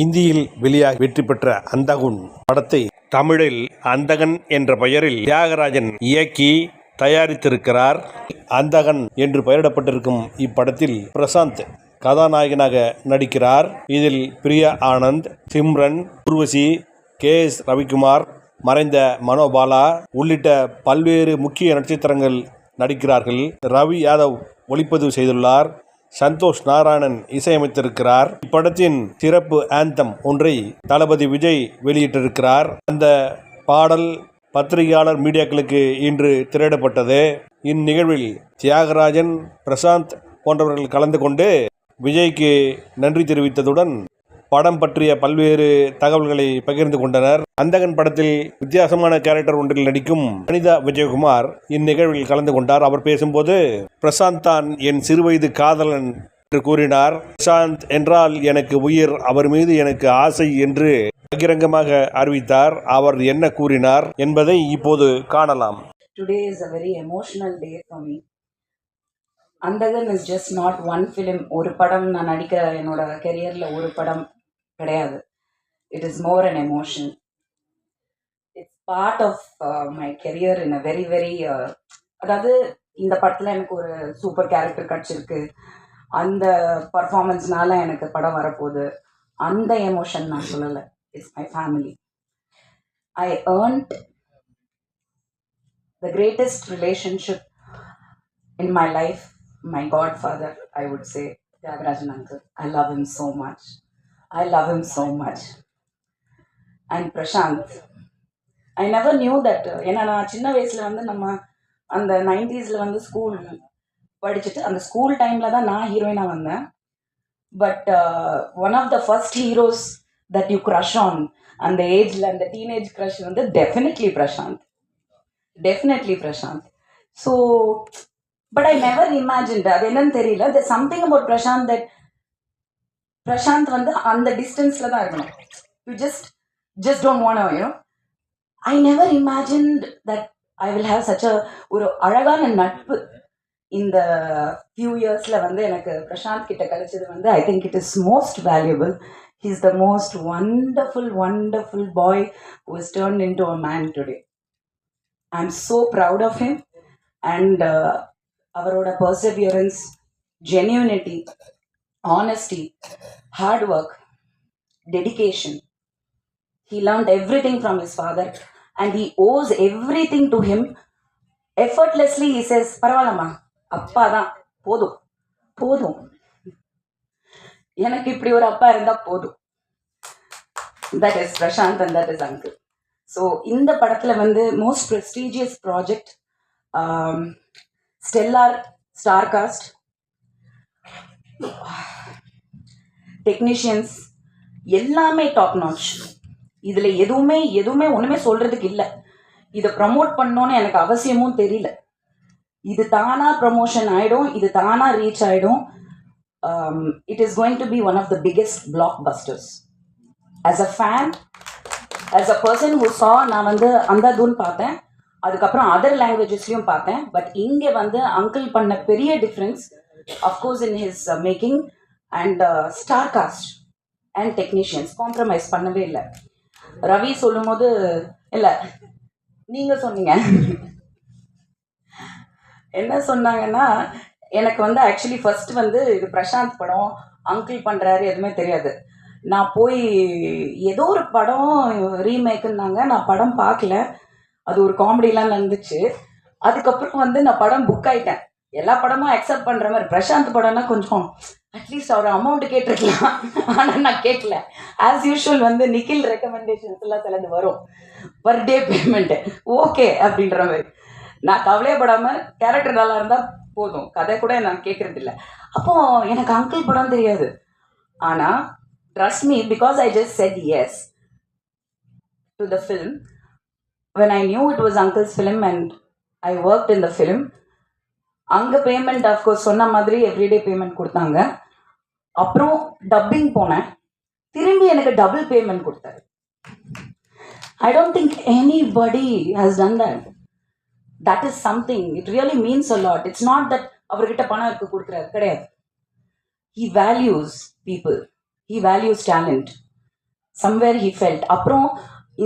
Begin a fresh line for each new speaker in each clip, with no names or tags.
இந்தியில் வெளியாக வெற்றி பெற்ற அந்தகுன் படத்தை தமிழில் அந்தகன் என்ற பெயரில் தியாகராஜன் இயக்கி தயாரித்திருக்கிறார். அந்தகன் என்று பெயரிடப்பட்டிருக்கும் இப்படத்தில் பிரசாந்த் கதாநாயகனாக நடிக்கிறார். இதில் பிரியா ஆனந்த் சிம்ரன் உர்வசி கே எஸ் ரவிக்குமார் மறைந்த மனோபாலா உள்ளிட்ட பல்வேறு முக்கிய நட்சத்திரங்கள் நடிக்கிறார்கள். ரவி யாதவ் ஒளிப்பதிவு செய்துள்ளார். சந்தோஷ் நாராயணன் இசையமைத்திருக்கிறார். இப்படத்தின் சிறப்பு ஆந்தம் ஒன்றை தளபதி விஜய் வெளியிட்டிருக்கிறார். அந்த பாடல் பத்திரிகையாளர் மீடியாக்களுக்கு இன்று திரையிடப்பட்டது. இந்நிகழ்வில் தியாகராஜன் பிரசாந்த் போன்றவர்கள் கலந்து கொண்டு விஜய்க்கு நன்றி தெரிவித்ததுடன் படம் பற்றிய பல்வேறு தகவல்களை பகிர்ந்து கொண்டனர். அந்தகன் படத்தில் வித்தியாசமான கேரக்டர் ஒன்றில் நடிக்கும் அனிதா விஜயகுமார் இந்நிகழ்வில் கலந்து கொண்டார். அவர் பேசும்போது பிரசாந்த் தான் என் சிறுவயது காதலன் என்று கூறினார். பிரசாந்த் என்றால் எனக்கு உயிர் அவர் மீது எனக்கு ஆசை என்று பகிரங்கமாக அறிவித்தார். அவர் என்ன கூறினார் என்பதை இப்போது காணலாம்.
Today is a very emotional day for me. Andhagan is just not one film ஒரு படம் நான் நடிக்கிற என்னோட கெரியரில் ஒரு படம் கிடையாது. It is more an emotion it's part of my career in a very very அதாவது இந்த படத்தில் எனக்கு ஒரு சூப்பர் கேரக்டர் கிடச்சிருக்கு. அந்த பர்ஃபார்மன்ஸ்னால எனக்கு படம் வரப்போகுது. அந்த எமோஷன் நான் சொல்லலை. It's my family I earned the greatest relationship in my life my godfather I would say Thiagarajan uncle I love him so much I love him so much. And Prashant, I never knew that ஏன்னா நான் சின்ன வயசில் வந்து நம்ம அந்த நைன்டிஸில் வந்து school படிச்சுட்டு அந்த ஸ்கூல் டைமில் தான் நான் ஹீரோயினாக வந்தேன். But one of the first heroes that you crush on அந்த ஏஜில் அந்த டீனேஜ் க்ரஷ் வந்து definitely Prashanth definitely Prashanth so but I never imagined அது என்னன்னு தெரியல. The something about Prashanth that Prashanth வந்து அந்த டிஸ்டன்ஸில் தான் இருக்கணும். You just just don't want you know I never imagine that I will have such a ஒரு அழகான நட்பு. இந்த ஃபியூ இயர்ஸில் வந்து எனக்கு பிரசாந்த் கிட்ட கிடைச்சது வந்து I think it is most valuable he is the most wonderful wonderful boy who is turned into a man today I am so proud of him and அவரோட perseverance genuinity honesty, hard work, dedication. He learned everything from his father and he owes everything to him. Effortlessly, he says, பரவாயில்லம்மா அப்பா தான் போதும் போதும் எனக்கு இப்படி ஒரு அப்பா இருந்தா போதும் that is Prashanth and that is uncle so இந்த படத்தில் வந்து most prestigious project stellar star cast technicians எல்லாமே டாப் நாச் இதில் எதுவுமே எதுவுமே ஒன்றுமே சொல்கிறதுக்கு இல்லை. இதை ப்ரமோட் பண்ணோன்னு எனக்கு அவசியமும் தெரியல. இது தானாக ப்ரமோஷன் ஆகிடும் இது தானாக ரீச் ஆகிடும் it is going to be one of the biggest blockbusters as a fan as a person who saw நான் வந்து அந்தாதூன் பார்த்தேன். அதுக்கப்புறம் அதர் லாங்குவேஜஸ்லையும் பார்த்தேன். பட் இங்கே வந்து அங்கிள் பண்ண பெரிய difference of course in his making and star cast and technicians compromise பண்ணவே இல்லை. ரவி சொல்லும்போது இல்லை நீங்கள் சொன்னீங்க. என்ன சொன்னாங்கன்னா எனக்கு வந்து ஆக்சுவலி ஃபர்ஸ்ட் வந்து இது பிரசாந்த் படம் அங்கிள் பண்ணுறாரு எதுவுமே தெரியாது. நான் போய் ஏதோ ஒரு படம் ரீமேக்குன்னாங்க நான் படம் பார்க்கல. அது ஒரு காமெடிலாம் நடந்துச்சு. அதுக்கப்புறம் வந்து நான் படம் புக் ஆயிட்டேன். எல்லா படமும் அக்செப்ட் பண்ணுற மாதிரி. பிரசாந்த் படம்னா கொஞ்சம் அட்லீஸ்ட் அவர் அமௌண்ட் கேட்டிருக்கலாம். ஆனால் நான் கேட்கல. ஆஸ் யூஷுவல் வந்து நிக்கில் ரெக்கமெண்டேஷன்ஸ் எல்லாம் சிலது வரும். பர் டே பேமெண்ட்டு ஓகே அப்படின்ற மாதிரி. நான் கவலையப்படாமல் கேரக்டர் நல்லா இருந்தால் போதும். கதை கூட நான் கேட்குறது இல்லை அப்போ எனக்கு அங்கிள் படம் தெரியாது. ஆனால் trust me because I just said yes to the film when I knew it was uncle's film and I work in the film அங்கே பேமெண்ட் அஃப்கோர்ஸ் சொன்ன மாதிரி எவ்ரிடே பேமெண்ட் கொடுத்தாங்க. அப்புறம் டப்பிங் போனேன். திரும்பி எனக்கு டபுள் பேமெண்ட் கொடுத்தாரு. I don't think anybody has done that that is something it really means a lot it's not that அவர்கிட்ட பணம் இருக்கு கொடுக்குறாரு. கிடையாது. He values people he values talent somewhere he felt அப்புறம்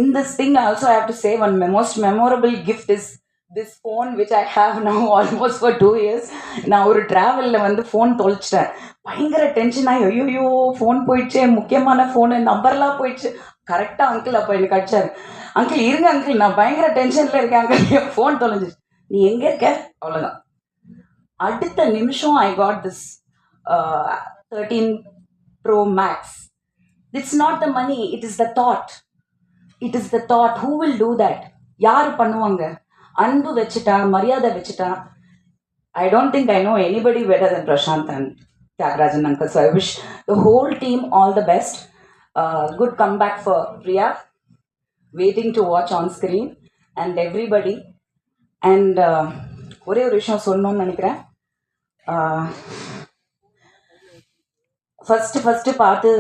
in this thing also have to save say most memorable gift is this phone which I have i almost for two years நான் ஒரு ட்ராவலில் வந்து phone தொலைச்சிட்டேன். பயங்கர tension ஆகி ஐயோயோ phone போயிடுச்சு முக்கியமான ஃபோனு நம்பர்லாம் போயிடுச்சு. கரெக்டாக அங்கிள் அப்போ எனக்கு அடிச்சார் அங்கிள் இருங்க அங்கிள் நான் பயங்கர டென்ஷனில் இருக்கேன் அங்கிள் என் ஃபோன் தொலைஞ்சிச்சு நீ எங்கே இருக்க? அவ்வளோதான் அடுத்த நிமிஷம் I got this thirteen pro max it's not the money it is the thought it is the thought who will do that யார் பண்ணுவாங்க? அன்பு வச்சுட்டா மரியாதை வச்சுட்டா I don't think I know anybody better than Prashanth and Thiagarajan uncle so I wish the whole team all the best good come back for Priya waiting to watch on screen and everybody and ஒரே ஒரு விஷயம் சொல்லணும்னு நினைக்கிறேன். First first பார்த்து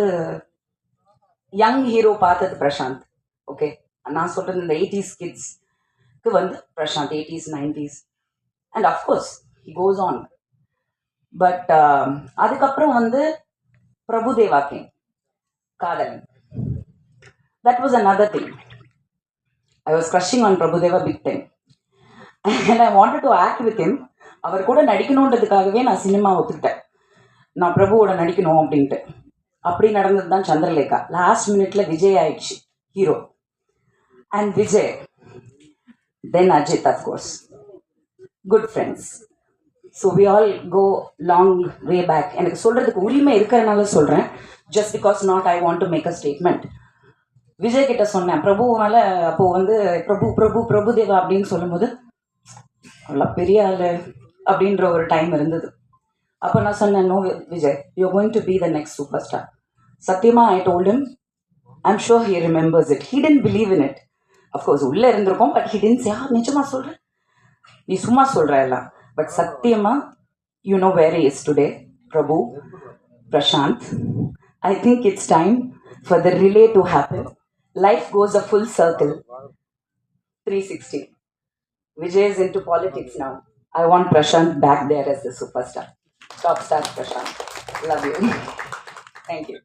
young hero பார்த்தது Prashanth okay நான் சொல்கிறது இந்த எயிட்டிஸ் இது வந்து Prashanth eighties nineties and of course he goes on but அதுக்கப்புறம் வந்து Prabhudeva came Kadhalan that was another thing I was crushing on Prabhudeva big time and I wanted to act with him அவர் கூட நடிக்கணுன்றதுக்காகவே நான் cinema ஒத்துக்கிட்டேன். நான் பிரபுவோட நடிக்கணும் அப்படின்ட்டு. அப்படி நடந்தது தான் சந்திரலேகா லாஸ்ட் மினிட்ல விஜய் ஆயிடுச்சு hero and Vijay then Ajith course. Good friends so we all go long way back எனக்கு சொல்கிறதுக்கு உரிமை இருக்கிறனால சொல்கிறேன் just because not I want to make a statement Vijay கிட்ட சொன்னேன். பிரபுனால அப்போது வந்து பிரபு பிரபு பிரபுதேவா அப்படின்னு சொல்லும்போது அவ்வளோ பெரிய ஆள் அப்படின்ற ஒரு டைம் இருந்தது. அப்போ நான் சொன்னேன் no Vijay you going to be the next super star சத்தியமாக I told I am sure he remembers it he didn't believe in it of course உள்ளே இருந்திருக்கோம் பட் ஹி டென்ஸ் யா நிஜமா சொல்கிறேன் நீ சும்மா சொல்கிற எல்லாம் பட் சத்தியமா you know where is today Prabhu Prashanth I think it's time for the relay to happen life goes a full circle three sixty Vijay is into politics now. I want Prashant back there as the superstar. Top star Prashant. Love you. Thank you.